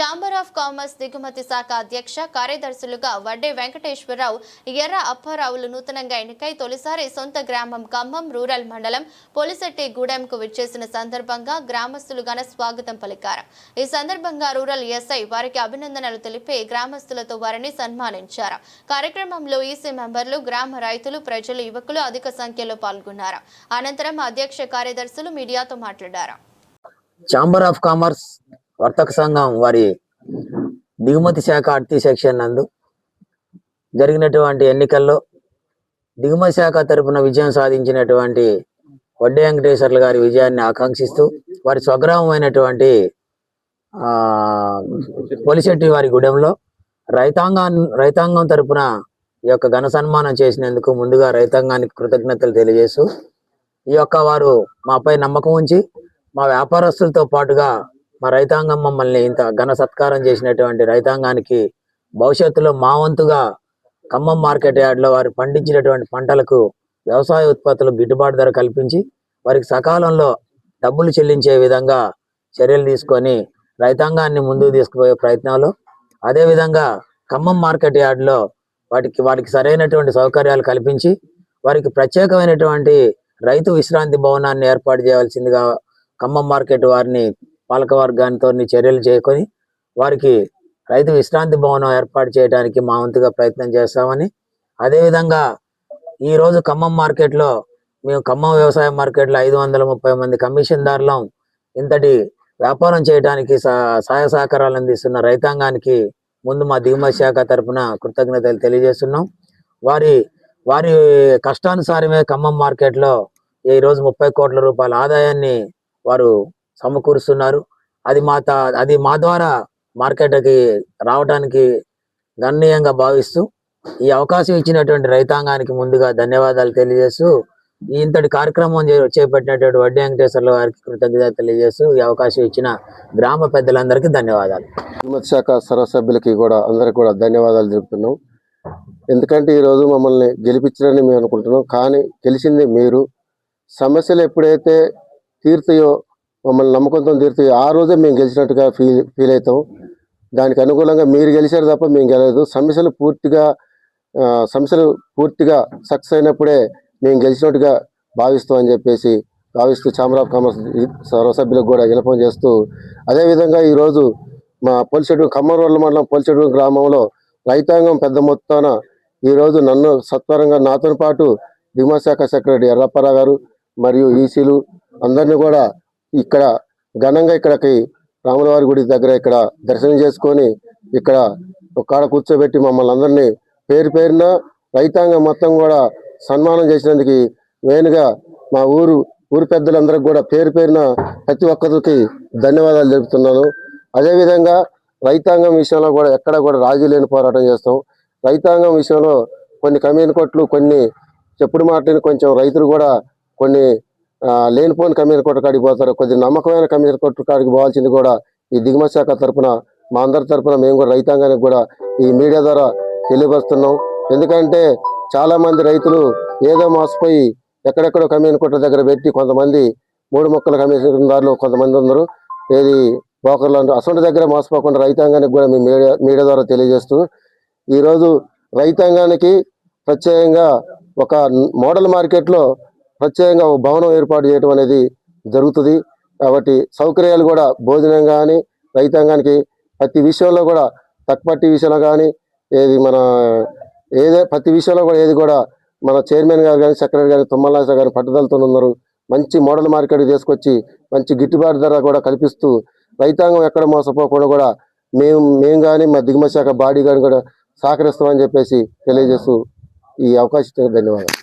Chamber of commerce దిగుమతి శాఖ అధ్యక్ష కార్యదర్శులుగా వడ్డే వెంకటేశ్వరరావు ఎర్ర అప్పారావులు నూతనంగా ఎన్నికై తొలిసారి సొంత గ్రామం ఖమ్మం రూరల్ మండలం పొలిశెట్టి గూడెంకు విచ్చేసిన సందర్భంగా గ్రామస్తులు ఘన స్వాగతం పలికారు. ఈ సందర్భంగా రూరల్ ఎస్ఐ వారికి అభినందనలు తెలిపి గ్రామస్తులతో వారిని సన్మానించారు. కార్యక్రమంలో ఈసీ మెంబర్లు గ్రామ రైతులు ప్రజలు యువకులు అధిక సంఖ్యలో పాల్గొన్నారు. అనంతరం అధ్యక్ష కార్యదర్శులు మీడియాతో మాట్లాడారు. ఛాంబర్ ఆఫ్ కామర్స్ వర్తక సంఘం వారి దిగుమతి శాఖ అడ్తి సెక్షన్ నందు జరిగినటువంటి ఎన్నికల్లో దిగుమతి శాఖ తరపున విజయం సాధించినటువంటి వడ్డే వెంకటేశ్వర్లు గారి విజయాన్ని ఆకాంక్షిస్తూ వారి స్వగ్రామమైనటువంటి ఆ పొలిశెట్టి వారి గూడెంలో రైతాంగం రైతాంగం తరపున ఈ యొక్క ఘన సన్మానం చేసినందుకు ముందుగా రైతాంగానికి కృతజ్ఞతలు తెలియజేస్తూ ఈ యొక్క వారు మాపై నమ్మకం ఉంచి మా వ్యాపారస్తులతో పాటుగా మా రైతాంగం మమ్మల్ని ఇంత ఘన సత్కారం చేసినటువంటి రైతాంగానికి భవిష్యత్తులో మా వంతుగా ఖమ్మం మార్కెట్ యార్డ్లో వారు పండించినటువంటి పంటలకు వ్యవసాయ ఉత్పత్తులు గిట్టుబాటు ధర కల్పించి వారికి సకాలంలో డబ్బులు చెల్లించే విధంగా చర్యలు తీసుకొని రైతాంగాన్ని ముందుకు తీసుకుపోయే ప్రయత్నాలు. అదేవిధంగా ఖమ్మం మార్కెట్ యార్డ్లో వాటికి వారికి సరైనటువంటి సౌకర్యాలు కల్పించి వారికి ప్రత్యేకమైనటువంటి రైతు విశ్రాంతి భవనాన్ని ఏర్పాటు చేయవలసిందిగా ఖమ్మం మార్కెట్ వారిని పాలకవర్గానితో చర్యలు చేసుకొని వారికి రైతు విశ్రాంతి భవనం ఏర్పాటు చేయడానికి మా వంతుగా ప్రయత్నం చేస్తామని అదేవిధంగా ఈ రోజు ఖమ్మం మార్కెట్లో మేము ఖమ్మం వ్యవసాయ మార్కెట్లో ఐదు వందల ముప్పై మంది కమిషన్దారులం ఇంతటి వ్యాపారం చేయడానికి సహ- సహాయ సహకారాలు అందిస్తున్న రైతాంగానికి ముందు మా దిగుమతి శాఖ తరఫున కృతజ్ఞతలు తెలియజేస్తున్నాం. వారి వారి కష్టానుసారమే ఖమ్మం మార్కెట్లో ఈ రోజు ముప్పై కోట్ల రూపాయల ఆదాయాన్ని వారు సమకూరుస్తున్నారు. అది మా అది మా ద్వారా మార్కెట్కి రావడానికి గణనీయంగా భావిస్తూ ఈ అవకాశం ఇచ్చినటువంటి రైతాంగానికి ముందుగా ధన్యవాదాలు తెలియజేస్తూ ఈ ఇంతటి కార్యక్రమం చేపట్టినటువంటి వడ్డీ వెంకటేశ్వర్ల వారికి కృతజ్ఞత తెలియజేస్తూ ఈ అవకాశం ఇచ్చిన గ్రామ పెద్దలందరికీ ధన్యవాదాలు. దిగుమతి శాఖ సర్వసభ్యులకి కూడా అందరికి కూడా ధన్యవాదాలు తెలుపుతున్నాం. ఎందుకంటే ఈరోజు మమ్మల్ని గెలిపించారని మేము అనుకుంటున్నాం. కానీ గెలిచింది మీరు. సమస్యలు ఎప్పుడైతే తీర్తయో మమ్మల్ని నమ్మకంతో తీరుతాయో ఆ రోజే మేము గెలిచినట్టుగా ఫీల్ ఫీల్ అవుతాం. దానికి అనుకూలంగా మీరు గెలిచారు తప్ప మేము గెలలేదు సమస్యలు పూర్తిగా సమస్యలు పూర్తిగా సక్సెస్ అయినప్పుడే మేము గెలిచినట్టుగా భావిస్తామని చెప్పేసి భావిస్తూ ఛాంబర్ ఆఫ్ కామర్స్ సర్వసభ్యులకు కూడా వినపం చేస్తూ అదేవిధంగా ఈరోజు మా పోలిచెడు ఖమ్మరోళ్ళ మండలం పోలిచెడు గ్రామంలో రైతాంగం పెద్ద మొత్తాన ఈరోజు నన్ను సత్వరంగా నాతో పాటు దిగుమతి శాఖ సెక్రటరీ ఎర్రప్పారావు గారు మరియు ఈసీలు అందరినీ కూడా ఇక్కడ ఘనంగా ఇక్కడికి రాములవారి గుడి దగ్గర ఇక్కడ దర్శనం చేసుకొని ఇక్కడ కాడ కూర్చోబెట్టి మమ్మల్ని అందరినీ పేరు పేరున రైతాంగం మొత్తం కూడా సన్మానం చేసినందుకు మెయిన్గా మా ఊరు ఊరు పెద్దలందరికి కూడా పేరు పేరున ప్రతి ఒక్కరికి ధన్యవాదాలు తెలుపుతున్నాను. అదేవిధంగా రైతాంగం విషయంలో కూడా ఎక్కడ కూడా రాజీ లేని పోరాటం చేస్తాం. రైతాంగం విషయంలో కొన్ని కమ్యూని కొట్లు కొన్ని చెప్పుడు మాటని కొంచెం రైతులు కూడా కొన్ని లేనిపోని కమ్యూని కొట్టు కాడికి పోతారు. కొద్ది నమ్మకమైన కమ్యూని కొట్టు కాడికి పోవాల్సింది కూడా ఈ దిగుమతి శాఖ తరపున మా అందరి తరఫున మేము కూడా రైతాంగానికి కూడా ఈ మీడియా ద్వారా తెలియపరుస్తున్నాం. ఎందుకంటే చాలామంది రైతులు ఏదో మోసపోయి ఎక్కడెక్కడో కమ్యూని కొట్ట దగ్గర పెట్టి కొంతమంది మూడు మొక్కల కమిషన్దారులు కొంతమంది ఉన్నారు. ఏది బోకర్లు అంటారు అసలు దగ్గర మోసపోకుండా రైతాంగానికి కూడా మేము మీడియా మీడియా ద్వారా తెలియజేస్తూ ఈరోజు రైతాంగానికి ప్రత్యేకంగా ఒక మోడల్ మార్కెట్లో ప్రత్యేకంగా ఒక భవనం ఏర్పాటు చేయడం అనేది జరుగుతుంది. కాబట్టి సౌకర్యాలు కూడా భోజనం కానీ రైతాంగానికి ప్రతి విషయంలో కూడా తక్కుపట్టి విషయంలో కానీ ఏది మన ఏదే ప్రతి విషయంలో కూడా ఏది కూడా మన చైర్మన్ గారు కానీ సెక్రటరీ గారు తుమ్మలాస గారు పట్టుదలతో ఉన్నారు. మంచి మోడల్ మార్కెట్ తీసుకొచ్చి మంచి గిట్టుబాటు ధర కూడా కల్పిస్తూ రైతాంగం ఎక్కడ మోసపోకుండా కూడా మేము మేము కానీ మా దిగుమతి శాఖ బాడీ కానీ కూడా సహకరిస్తామని చెప్పేసి తెలియజేస్తూ ఈ అవకాశం ధన్యవాదాలు.